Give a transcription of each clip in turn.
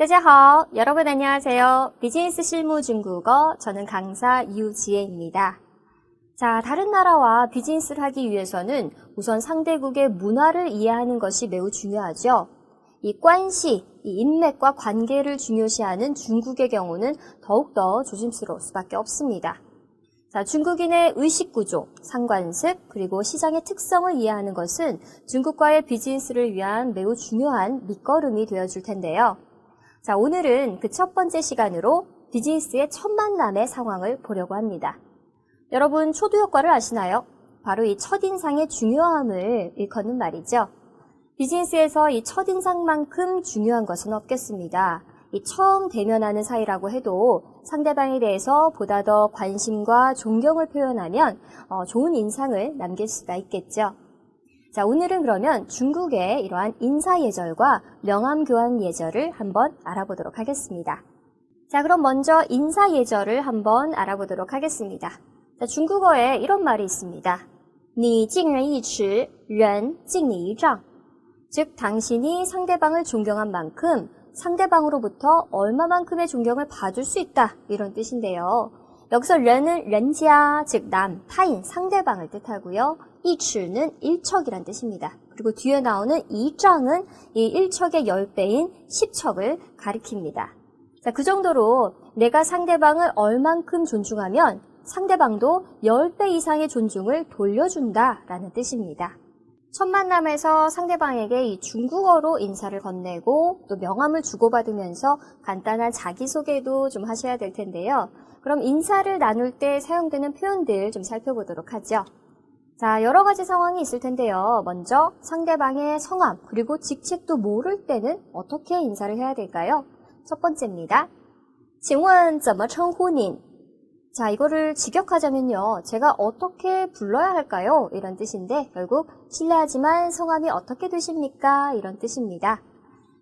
大家好, 여러분 안녕하세요. 비즈니스 실무 중국어 저는 강사 유지혜입니다. 자, 다른 나라와 비즈니스를 하기 위해서는 우선 상대국의 문화를 이해하는 것이 매우 중요하죠. 이 관시, 이 인맥과 관계를 중요시하는 중국의 경우는 더욱더 조심스러울 수밖에 없습니다. 자, 중국인의 의식 구조, 상관습, 그리고 시장의 특성을 이해하는 것은 중국과의 비즈니스를 위한 매우 중요한 밑거름이 되어줄 텐데요. 자, 오늘은 그 첫 번째 시간으로 비즈니스의 첫 만남의 상황을 보려고 합니다. 여러분, 초두 효과를 아시나요? 바로 이 첫인상의 중요함을 일컫는 말이죠. 비즈니스에서 이 첫인상만큼 중요한 것은 없겠습니다. 이 처음 대면하는 사이라고 해도 상대방에 대해서 보다 더 관심과 존경을 표현하면 어, 좋은 인상을 남길 수가 있겠죠. 자, 오늘은 그러면 중국의 이러한 인사 예절과 명함 교환 예절을 한번 알아보도록 하겠습니다. 자, 그럼 먼저 인사 예절을 한번 알아보도록 하겠습니다. 자, 중국어에 이런 말이 있습니다. 你敬人一尺,人敬你一丈. 즉, 당신이 상대방을 존경한 만큼 상대방으로부터 얼마만큼의 존경을 받을 수 있다. 이런 뜻인데요. 여기서 른은 렌지아, 즉 남, 타인, 상대방을 뜻하고요. 이츠는 일척이란 뜻입니다. 그리고 뒤에 나오는 이장은 이 일척의 10배인 10척을 가리킵니다. 자, 그 정도로 내가 상대방을 얼만큼 존중하면 상대방도 10배 이상의 존중을 돌려준다라는 뜻입니다. 첫 만남에서 상대방에게 이 중국어로 인사를 건네고 또 명함을 주고받으면서 간단한 자기소개도 좀 하셔야 될 텐데요. 그럼 인사를 나눌 때 사용되는 표현들 좀 살펴보도록 하죠. 자, 여러 가지 상황이 있을 텐데요. 먼저 상대방의 성함 그리고 직책도 모를 때는 어떻게 인사를 해야 될까요? 첫 번째입니다. 请问怎么称呼您? 자, 이거를 직역하자면요. 제가 어떻게 불러야 할까요? 이런 뜻인데 결국 실례하지만 성함이 어떻게 되십니까? 이런 뜻입니다.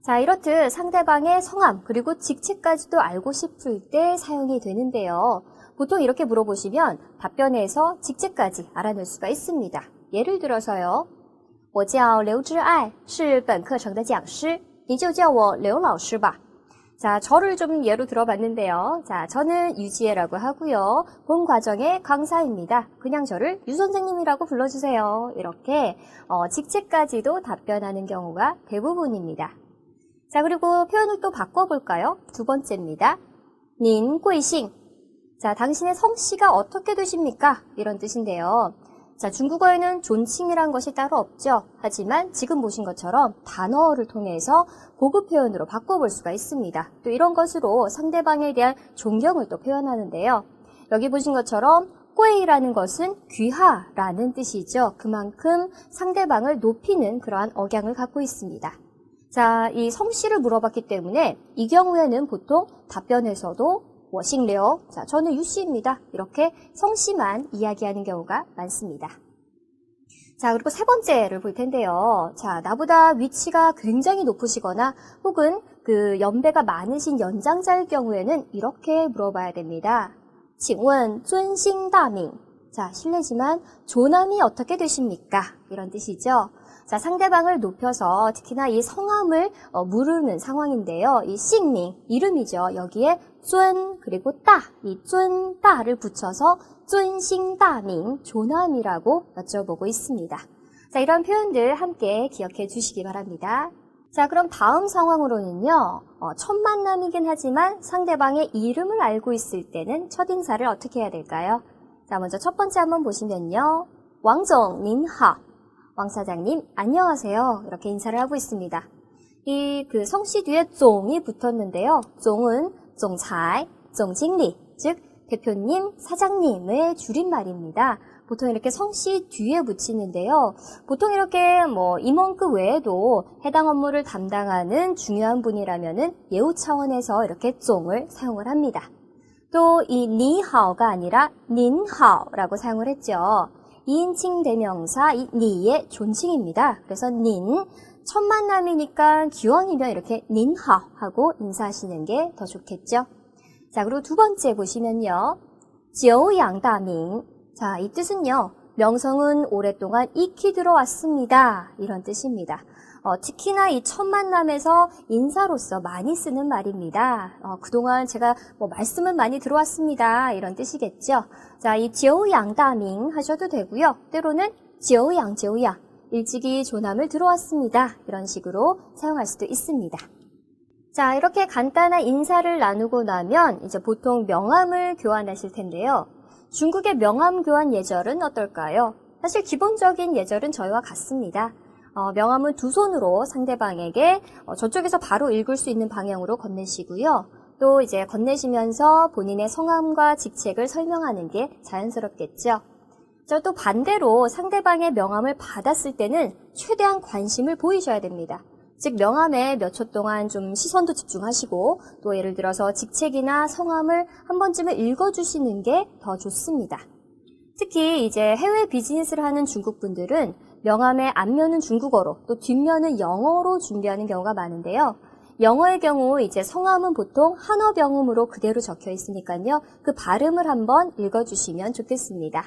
자, 이렇듯 상대방의 성함 그리고 직책까지도 알고 싶을 때 사용이 되는데요. 보통 이렇게 물어보시면 답변에서 직책까지 알아낼 수가 있습니다. 예를 들어서요. 我叫刘之爱,是本课程的讲师,你就叫我刘老师吧. 자, 저를 좀 예로 들어봤는데요. 자, 저는 유지혜라고 하고요. 본 과정의 강사입니다. 그냥 저를 유 선생님이라고 불러주세요. 이렇게 어, 직책까지도 답변하는 경우가 대부분입니다. 자, 그리고 표현을 또 바꿔볼까요? 두 번째입니다. 닌贵姓. 자, 당신의 성씨가 어떻게 되십니까? 이런 뜻인데요. 자, 중국어에는 존칭이란 것이 따로 없죠. 하지만 지금 보신 것처럼 단어를 통해서 고급 표현으로 바꿔볼 수가 있습니다. 또 이런 것으로 상대방에 대한 존경을 또 표현하는데요. 여기 보신 것처럼 꼬이라는 것은 귀하라는 뜻이죠. 그만큼 상대방을 높이는 그러한 억양을 갖고 있습니다. 자, 이 성씨를 물어봤기 때문에 이 경우에는 보통 답변에서도 워싱레어. 자, 저는 유씨입니다. 이렇게 성씨만 이야기하는 경우가 많습니다. 자, 그리고 세 번째를 볼 텐데요. 자, 나보다 위치가 굉장히 높으시거나 혹은 그 연배가 많으신 연장자일 경우에는 이렇게 물어봐야 됩니다. 请问尊姓大名? 자, 실례지만 조남이 어떻게 되십니까? 이런 뜻이죠. 자, 상대방을 높여서 특히나 이 성함을 어, 물으는 상황인데요. 이 싱밍, 이름이죠. 여기에 쫀 그리고 따, 이 쫀, 따를 붙여서 쫀싱, 따밍, 조남이라고 여쭤보고 있습니다. 자, 이런 표현들 함께 기억해 주시기 바랍니다. 자, 그럼 다음 상황으로는요, 어, 첫 만남이긴 하지만 상대방의 이름을 알고 있을 때는 첫 인사를 어떻게 해야 될까요? 자, 먼저 첫 번째 한번 보시면요. 왕정, 닌하. 왕 사장님, 안녕하세요. 이렇게 인사를 하고 있습니다. 이 그 성씨 뒤에 종이 붙었는데요. 종은 종차이, 종징리, 즉 대표님, 사장님의 줄임말입니다. 보통 이렇게 성씨 뒤에 붙이는데요. 보통 이렇게 뭐 임원급 외에도 해당 업무를 담당하는 중요한 분이라면은 예우 차원에서 이렇게 종을 사용을 합니다. 또 이 니하오가 아니라 닌하오라고 사용을 했죠. 2인칭 대명사 이 니의 존칭입니다. 그래서 닌, 첫 만남이니까 기왕이면 이렇게 닌하 하고 인사하시는 게 더 좋겠죠. 자, 그리고 두 번째 보시면요. 지오양다밍. 자, 이 뜻은요. 명성은 오랫동안 익히 들어왔습니다. 이런 뜻입니다. 어, 특히나 이 첫 만남에서 인사로서 많이 쓰는 말입니다. 어, 그동안 제가 뭐 말씀은 많이 들어왔습니다. 이런 뜻이겠죠. 자, 이 지오양다밍 하셔도 되고요. 때로는 지오양, 지오양. 일찍이 조남을 들어왔습니다. 이런 식으로 사용할 수도 있습니다. 자, 이렇게 간단한 인사를 나누고 나면 이제 보통 명함을 교환하실 텐데요. 중국의 명함 교환 예절은 어떨까요? 사실 기본적인 예절은 저희와 같습니다. 어, 명함은 두 손으로 상대방에게 어, 저쪽에서 바로 읽을 수 있는 방향으로 건네시고요. 또 이제 건네시면서 본인의 성함과 직책을 설명하는 게 자연스럽겠죠. 자, 또 반대로 상대방의 명함을 받았을 때는 최대한 관심을 보이셔야 됩니다. 즉 명함에 몇 초 동안 좀 시선도 집중하시고 또 예를 들어서 직책이나 성함을 한 번쯤은 읽어주시는 게 더 좋습니다. 특히 이제 해외 비즈니스를 하는 중국 분들은 명함의 앞면은 중국어로 또 뒷면은 영어로 준비하는 경우가 많은데요. 영어의 경우 이제 성함은 보통 한어 병음으로 그대로 적혀 있으니까요. 그 발음을 한번 읽어주시면 좋겠습니다.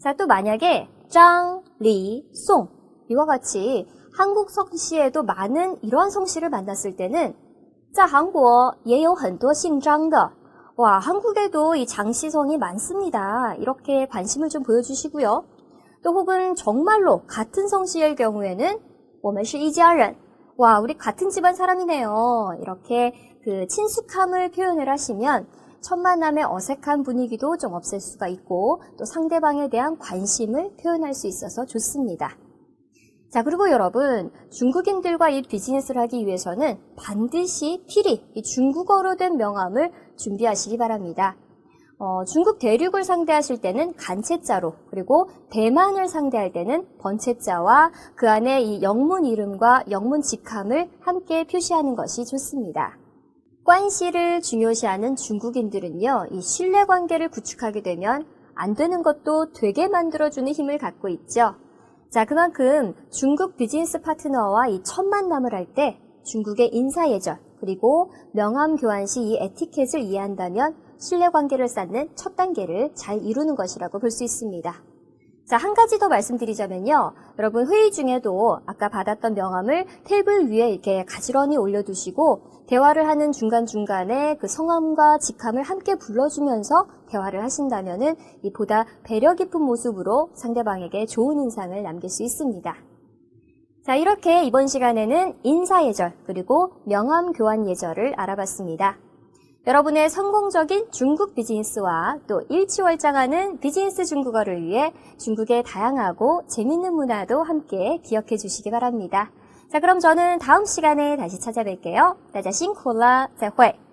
자, 또 만약에 张, 리, 송 이와 같이 한국 성씨에도 많은 이러한 성씨를 만났을 때는 在韩国也有很多姓张的 와, 한국에도 이 장씨성이 많습니다. 이렇게 관심을 좀 보여주시고요. 또 혹은 정말로 같은 성씨의 경우에는 我们是一家人 와, 우리 같은 집안 사람이네요. 이렇게 그 친숙함을 표현을 하시면 첫 만남의 어색한 분위기도 좀 없앨 수가 있고 또 상대방에 대한 관심을 표현할 수 있어서 좋습니다. 자, 그리고 여러분, 중국인들과 이 비즈니스를 하기 위해서는 반드시 필히 이 중국어로 된 명함을 준비하시기 바랍니다. 어, 중국 대륙을 상대하실 때는 간체자로, 그리고 대만을 상대할 때는 번체자와 그 안에 이 영문 이름과 영문 직함을 함께 표시하는 것이 좋습니다. 관시를 중요시하는 중국인들은요, 이 신뢰 관계를 구축하게 되면 안 되는 것도 되게 만들어주는 힘을 갖고 있죠. 자, 그만큼 중국 비즈니스 파트너와 이 첫 만남을 할 때 중국의 인사 예절, 그리고 명함 교환 시 이 에티켓을 이해한다면 신뢰 관계를 쌓는 첫 단계를 잘 이루는 것이라고 볼 수 있습니다. 자, 한 가지 더 말씀드리자면요. 여러분 회의 중에도 아까 받았던 명함을 테이블 위에 이렇게 가지런히 올려두시고 대화를 하는 중간중간에 그 성함과 직함을 함께 불러주면서 대화를 하신다면은 이 보다 배려 깊은 모습으로 상대방에게 좋은 인상을 남길 수 있습니다. 자, 이렇게 이번 시간에는 인사 예절 그리고 명함 교환 예절을 알아봤습니다. 여러분의 성공적인 중국 비즈니스와 또 일치월장하는 비즈니스 중국어를 위해 중국의 다양하고 재밌는 문화도 함께 기억해 주시기 바랍니다. 자, 그럼 저는 다음 시간에 다시 찾아뵐게요. 大家辛苦了，再会。